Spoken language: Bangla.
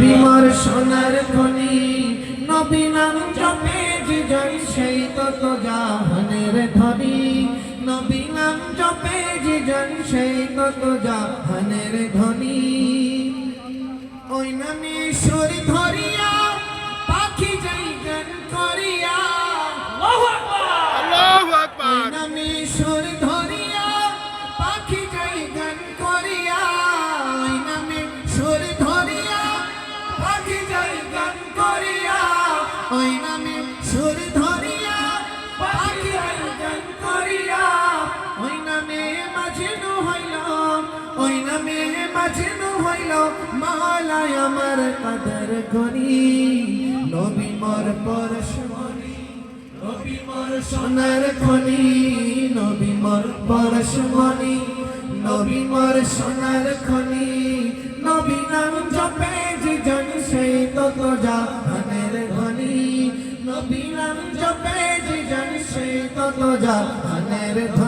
বিমর সোনার খনি নবী নাম জপে যে জিজন সেই তত জাহানের ধনী নবী নাম জপে যে জিজন সেই তত জাহানের ধনী ওই নামে সুর ধরিয়া পাখি যাই গান করিয়া। আল্লাহু আকবার! নামে সুর ধরিয়া পাখি যাই গান করিয়া। ওই নামে সুর ধরিয়া পাখি যাই গান করিয়া। ওই নামে সুর ধরিয়া। পাখি যাই গান করিয়া। ওই নামে মাঝিনু হইল ওই নামে মাঝিনু হইল। মালায় আমার কাদের করি নবী মোর পরশমণি নবী মোর সোনার খনি নবী মোর পরশমণি নবী মোর সোনার খনি তত জাহানের ধনী নবী নাম জপে জিজন সেই তত জাহানের ধনী